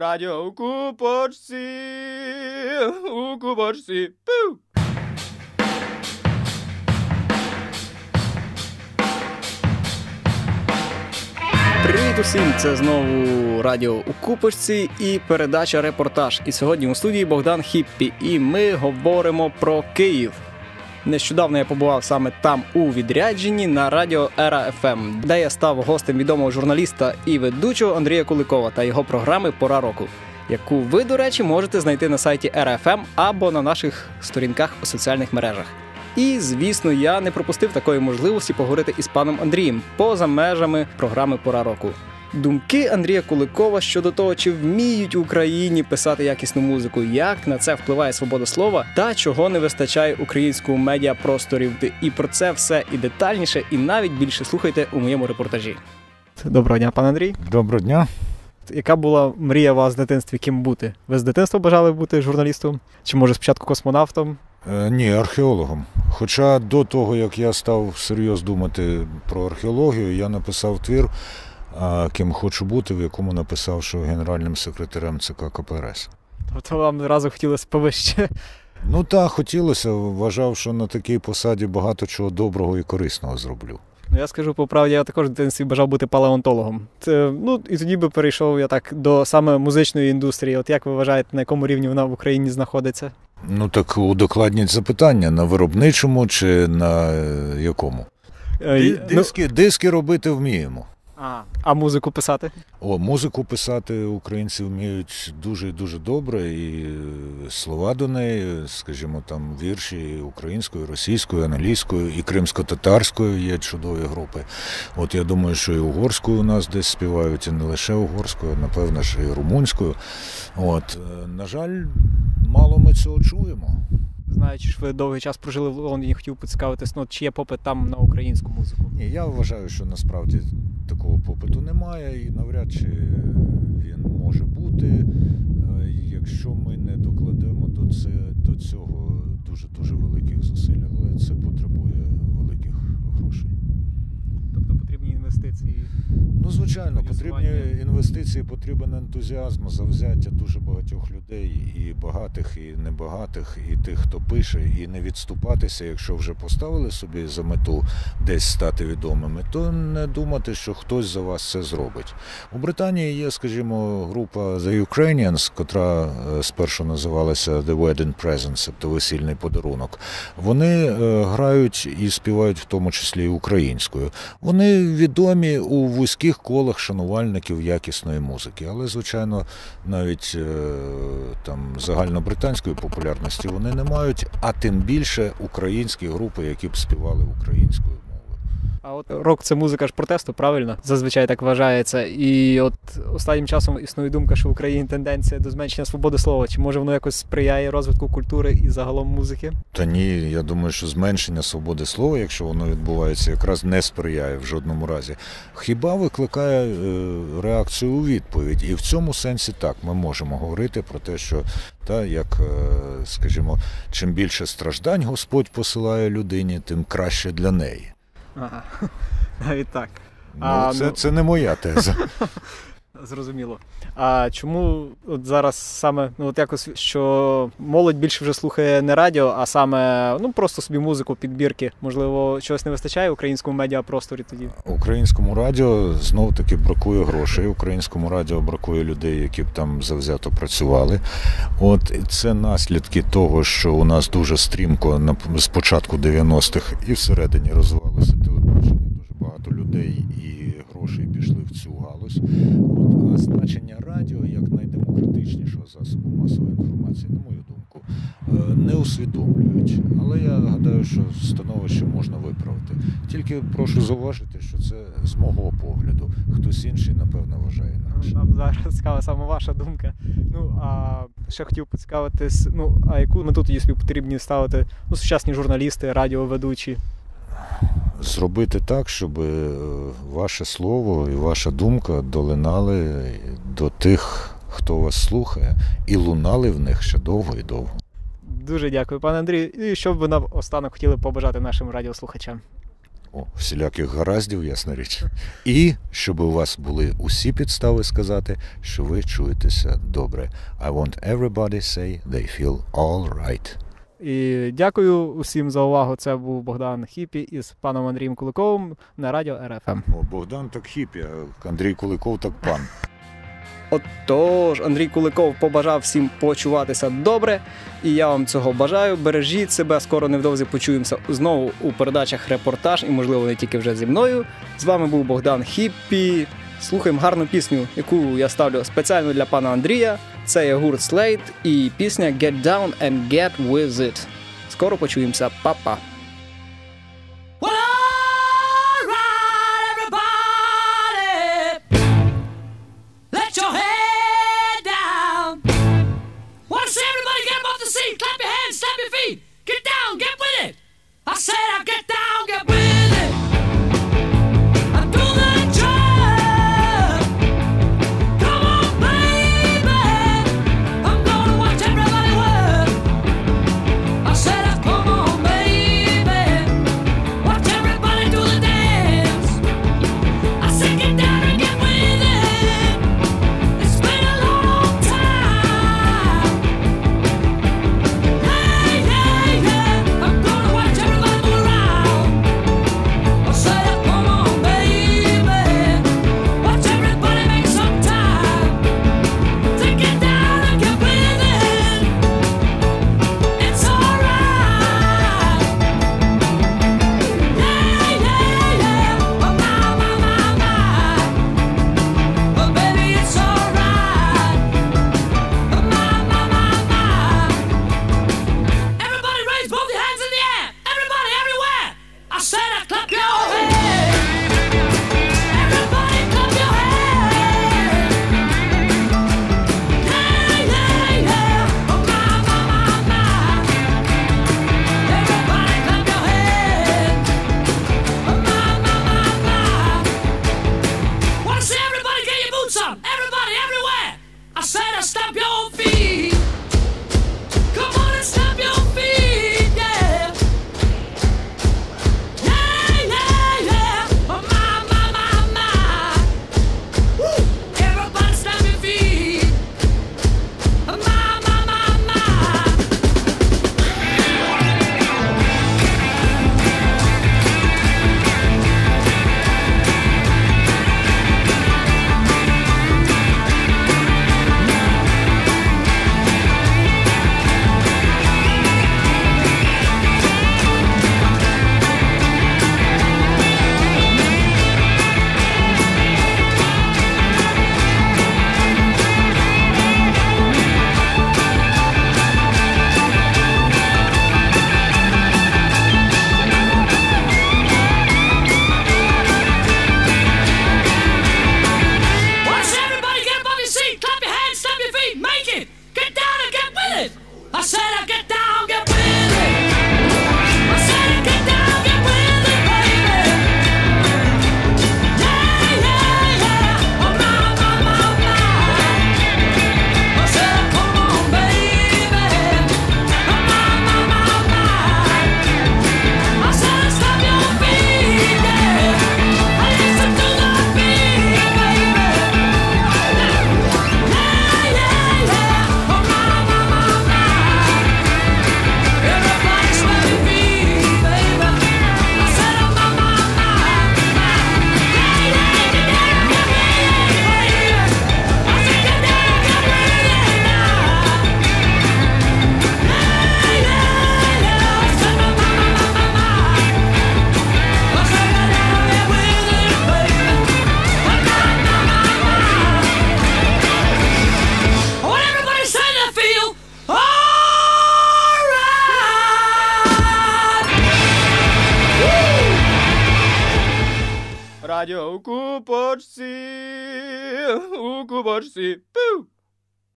Радіо у купочці, у купочці. Пу! Привіт усім! Це знову радіо у Купочці і передача репортаж. І сьогодні у студії Богдан Хіппі, і ми говоримо про Київ. Нещодавно я побував саме там у відрядженні на радіо Ера ФМ, де я став гостем відомого журналіста і ведучого Андрія Куликова та його програми Пора року, яку ви, до речі, можете знайти на сайті РФМ або на наших сторінках у соціальних мережах. І, звісно, я не пропустив такої можливості поговорити із паном Андрієм поза межами програми Пора року. Думки Андрія Куликова щодо того, чи вміють в Україні писати якісну музику, як на це впливає свобода слова та чого не вистачає українському медіапросторі. І про це все і детальніше, і навіть більше слухайте у моєму репортажі. Доброго дня, пан Андрій. Доброго дня. Яка була мрія вас в дитинстві ким бути? Ви з дитинства бажали бути журналістом? Чи може спочатку космонавтом? Е, ні, археологом. Хоча до того, як я став серйозно думати про археологію, я написав твір, а, ким хочу бути, в якому написав, що генеральним секретарем ЦК КПРС. Тобто вам одразу хотілося повище. Ну так, хотілося, вважав, що на такій посаді багато чого доброго і корисного зроблю. Ну, я скажу по правді, я також в дитинстві бажав бути палеонтологом. Це, ну, і тоді би перейшов я так до саме музичної індустрії. От як ви вважаєте, на якому рівні вона в Україні знаходиться? Ну так удокладніть запитання на виробничому чи на е, якому? Е, ну, Диски, диски робити вміємо. А, а музику писати? О, музику писати українці вміють дуже дуже добре, і е, слова до неї, скажімо, там вірші і українською, і російською, і англійською, і кримсько-татарською є чудові групи. От я думаю, що і угорською у нас десь співають, і не лише угорською, напевно, що і румунською. От, е, на жаль, мало ми цього чуємо. Знаючи, що ви довгий час прожили в Лондоні, хотів поцікавитись, ну, чи є попит там на українську музику. Ні, я вважаю, що насправді такого попиту немає, і навряд чи він може бути, е, якщо ми не докладемо до, це, до цього дуже дуже великих зусиль, але це потребує великих грошей. Тобто потрібні інвестиції. Ну, звичайно, потрібні інвестиції, потрібен ентузіазм, завзяття дуже багатьох людей, і багатих, і небагатих, і тих, хто пише, і не відступатися, якщо вже поставили собі за мету десь стати відомими, то не думати, що хтось за вас це зробить. У Британії є, скажімо, група The Ukrainians, котра е, спершу називалася The Wedding Presents, тобто весільний подарунок. Вони е, грають і співають в тому числі і українською. Вони відомі у вузьких колах шанувальників якісної музики, але, звичайно, навіть е, там загальнобританської популярності вони не мають, а тим більше українські групи, які б співали українською. А от рок це музика ж протесту, правильно? Зазвичай так вважається. І от останнім часом існує думка, що в Україні тенденція до зменшення свободи слова. Чи може воно якось сприяє розвитку культури і загалом музики? Та ні, я думаю, що зменшення свободи слова, якщо воно відбувається, якраз не сприяє в жодному разі. Хіба викликає е, реакцію у відповідь? І в цьому сенсі так ми можемо говорити про те, що та як, е, скажімо, чим більше страждань Господь посилає людині, тим краще для неї. Ага, навіть так. Ну, А, це, ну- це не моя теза. Зрозуміло. А чому от зараз саме ну от якось що молодь більше вже слухає не радіо, а саме ну просто собі музику, підбірки? Можливо, чогось не вистачає українському медіапросторі тоді? Українському радіо знов таки бракує грошей. Українському радіо бракує людей, які б там завзято працювали. От це наслідки того, що у нас дуже стрімко на з початку 90-х і всередині розвивалося телебачення. Дуже багато людей і грошей пішли в цю галузь. От, а значення радіо як найдемократичнішого засобу масової інформації, на мою думку, е, не усвідомлюють. Але я гадаю, що становище можна виправити. Тільки прошу зауважити, що це з мого погляду. Хтось інший, напевно, вважає інакше. Нам зараз цікава саме ваша думка. Ну а ще хотів поцікавитись, ну а яку мету тоді собі потрібні ставити ну, сучасні журналісти, радіоведучі? Зробити так, щоб е, ваше слово і ваша думка долинали до тих, хто вас слухає, і лунали в них ще довго і довго. Дуже дякую, пане Андрію. І що б ви нам останок хотіли побажати нашим радіослухачам? О, Всіляких гараздів, ясна річ. І щоб у вас були усі підстави сказати, що ви чуєтеся добре. I want everybody say they feel all right. І дякую усім за увагу. Це був Богдан Хіпі із паном Андрієм Куликовим на радіо РФМ. О, Богдан так хіпі, а Андрій Куликов так пан. Отож, Андрій Куликов побажав всім почуватися добре, і я вам цього бажаю. Бережіть себе, скоро невдовзі почуємося знову у передачах репортаж і, можливо, не тільки вже зі мною. З вами був Богдан Хіппі. Слухаємо гарну пісню, яку я ставлю спеціально для пана Андрія. Це є гурт Slate і пісня Get Down and Get With It. Скоро почуємося, Па-па! radio, ocupați-se, ocupați-se!